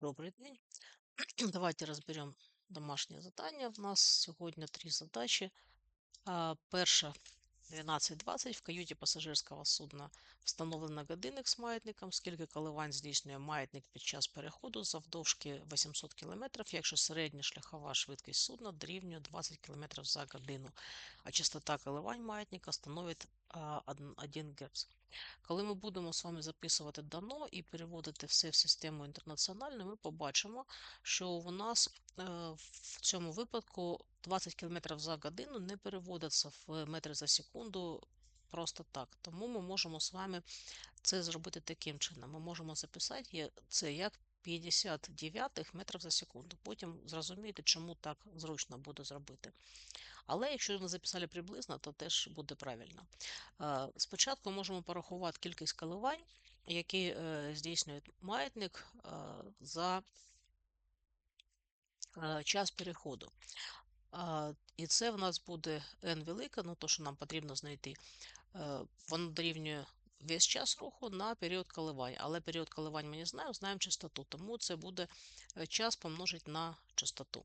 Добрый день. Давайте разберем домашнее задание. У нас сегодня три задачи. А, Перша 12.20 в каюті пасажирського судна встановлено годинник з маятником, скільки коливань здійснює маятник під час переходу завдовжки 800 км, якщо середня шляхова швидкість судна дорівнює 20 км за годину, а частота коливань маятника становить 1 Гц. Коли ми будемо з вами записувати дано і переводити все в систему інтернаціональну, ми побачимо, що у нас е, в цьому випадку 20 км за годину не переводиться в метри за секунду просто так. Тому ми можемо з вами це зробити таким чином. Ми можемо записати це як 59 метрів за секунду. Потім зрозумієте, чому так зручно буде зробити. Але якщо ми записали приблизно, то теж буде правильно. Спочатку можемо порахувати кількість коливань, які е, здійснює маятник е, за е, час переходу. І це в нас буде n велика, ну то, що нам потрібно знайти, воно дорівнює весь час руху на період коливань. Але період коливань ми не знаємо, знаємо частоту, тому це буде час помножити на частоту.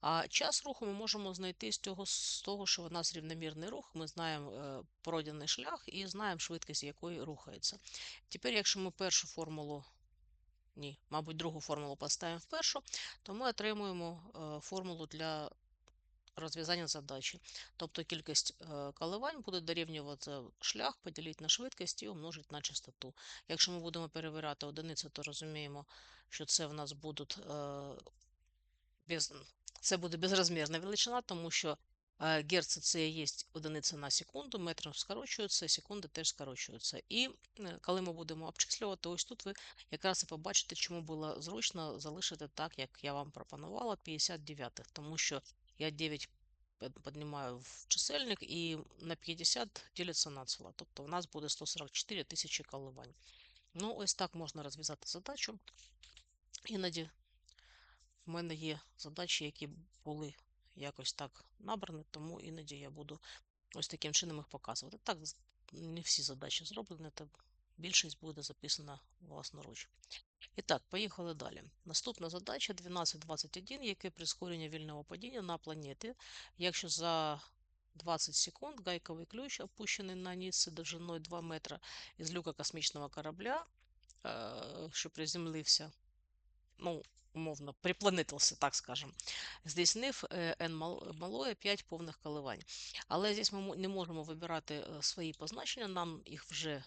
А час руху ми можемо знайти з того, з того, що у нас рівномірний рух, ми знаємо е, пройдений шлях і знаємо швидкість, якої рухається. Тепер, якщо ми першу формулу, ні, мабуть, другу формулу поставимо в першу, то ми отримуємо е, формулу для розв'язання задачі. Тобто кількість е, коливань буде дорівнювати шлях, поділити на швидкість і умножити на частоту. Якщо ми будемо перевіряти одиниці, то розуміємо, що це в нас будуть без, це буде безрозмірна величина, тому що е, герц це є одиниця на секунду, метром скорочується, секунди теж скорочуються. І коли ми будемо обчислювати, ось тут ви якраз і побачите, чому було зручно залишити так, як я вам пропонувала, 59, тому що я 9 піднімаю в чисельник і на 50 ділиться на ціла. Тобто у нас буде 144 тисячі коливань. Ну, ось так можна розв'язати задачу. Іноді в мене є задачі, які були якось так набрані, тому іноді я буду ось таким чином їх показувати. Так, не всі задачі зроблені, так більшість буде записана власноруч. І так, поїхали далі. Наступна задача 12.21, яке прискорення вільного падіння на планеті, якщо за 20 секунд гайковий ключ, опущений на ніс довжиною 2 метра із люка космічного корабля, э, що приземлився, ну, умовно, припланетився, так скажемо, здійснив n е, малої 5 повних коливань. Але здесь ми не можемо вибирати е, свої позначення, нам їх вже е,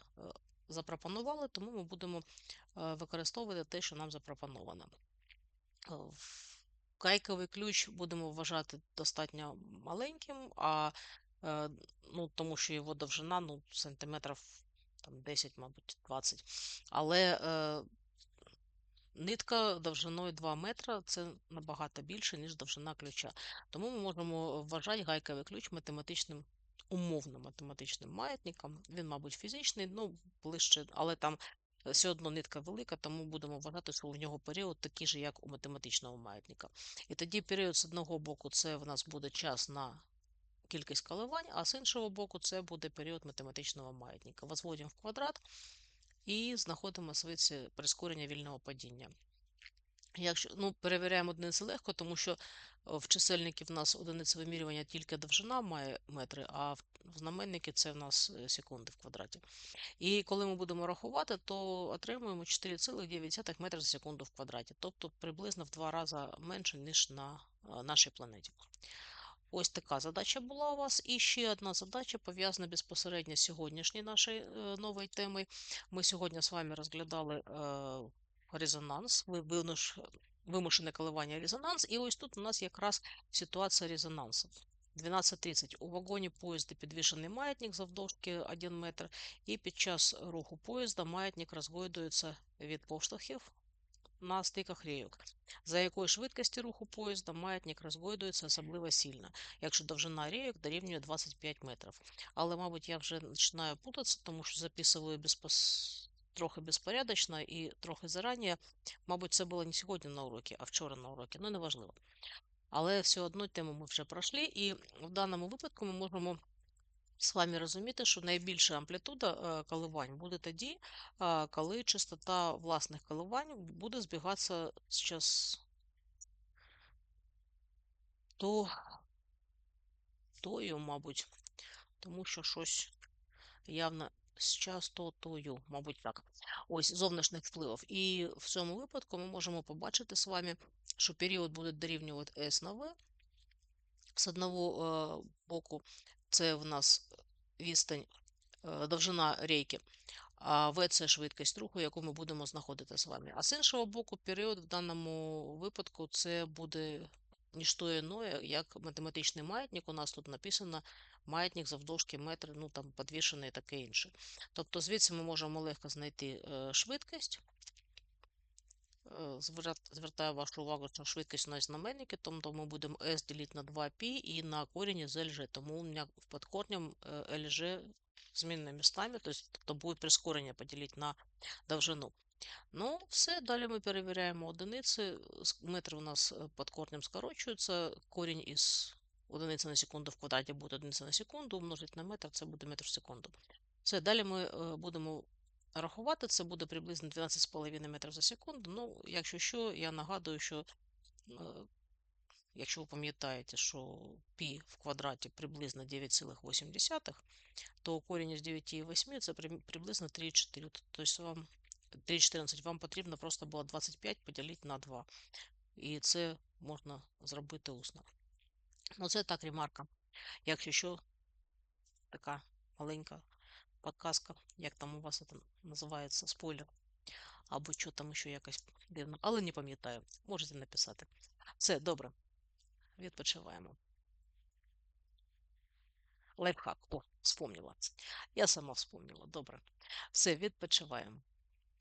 запропонували, тому ми будемо використовувати те, що нам запропоновано. Кайковий ключ будемо вважати достатньо маленьким, а ну, тому що його довжина ну, сантиметрів там 10, мабуть, 20. Але Нитка довжиною 2 метра це набагато більше, ніж довжина ключа. Тому ми можемо вважати гайковий ключ математичним, умовно математичним маятником. Він, мабуть, фізичний, ну, ближче, але там все одно нитка велика, тому будемо вважати, що у нього період такий же, як у математичного маятника. І тоді період з одного боку це в нас буде час на кількість коливань, а з іншого боку, це буде період математичного маятника. Возводимо в квадрат і знаходимо швидше прискорення вільного падіння. Якщо, ну, Перевіряємо одиниці легко, тому що в чисельники в нас одиниці вимірювання тільки довжина має метри, а в знаменники це в нас е, секунди в квадраті. І коли ми будемо рахувати, то отримуємо 4,9 метрів за секунду в квадраті, тобто приблизно в два рази менше, ніж на е, нашій планеті. Ось така задача була у вас. І ще одна задача пов'язана безпосередньо з сьогоднішньою нашою е, новою темою. Ми сьогодні з вами розглядали е, резонанс, вимушене коливання резонанс. І ось тут у нас якраз ситуація резонансу. 12.30 у вагоні поїзда підвішений маятник завдовжки 1 метр, і під час руху поїзда маятник розгойдується від поштовхів на стиках рейок, за якою швидкості руху поїзда маятник розгойдується особливо сильно, якщо довжина рейок дорівнює 25 метрів. Але, мабуть, я вже починаю путатися, тому що записую безпос... трохи безпорядочно і трохи зарані. Мабуть, це було не сьогодні на уроці, а вчора на уроці, ну неважливо. Але все одно тему ми вже пройшли, і в даному випадку ми можемо з вами розуміти, що найбільша амплітуда е, коливань буде тоді, коли частота власних коливань буде збігатися з частотою, мабуть, тому що щось явно з частотою, мабуть, так. Ось зовнішніх впливів. І в цьому випадку ми можемо побачити з вами, що період буде дорівнювати S на V. З одного е, боку, це в нас відстань, е, довжина рейки, а V це швидкість руху, яку ми будемо знаходити з вами. А з іншого боку, період в даному випадку це буде ніщо іное, як математичний маятник. У нас тут написано маятник завдовжки метр, ну там підвішений і таке інше. Тобто звідси ми можемо легко знайти е, швидкість. Е, звертаю вашу увагу, що швидкість у нас знаменники, тому ми будемо S ділити на 2π і на корінь із LG. Тому у мене під корнем LG змінними містами, тобто буде прискорення поділити на довжину. Ну, все, далі ми перевіряємо одиниці. Метр у нас під корнем скорочується, корінь із одиниці на секунду в квадраті буде одиниця на секунду, умножити на метр, це буде метр в секунду. Все, далі ми е, будемо рахувати, це буде приблизно 12,5 метрів за секунду. Ну, якщо що, я нагадую, що е, якщо ви пам'ятаєте, що π в квадраті приблизно 9,8, то корінь із 9,8 це приблизно 3,4. Тобто вам 3,14 вам потрібно просто було 25 поділити на 2. І це можна зробити усно. Ну, це так ремарка. Якщо що, така маленька подказка, як там у вас це називається, спойлер. Або що там ще якось дивно. Але не пам'ятаю. Можете написати. Все, добре. Відпочиваємо. Лайфхак. О, вспомнила. Я сама вспомнила. Добре. Все, відпочиваємо.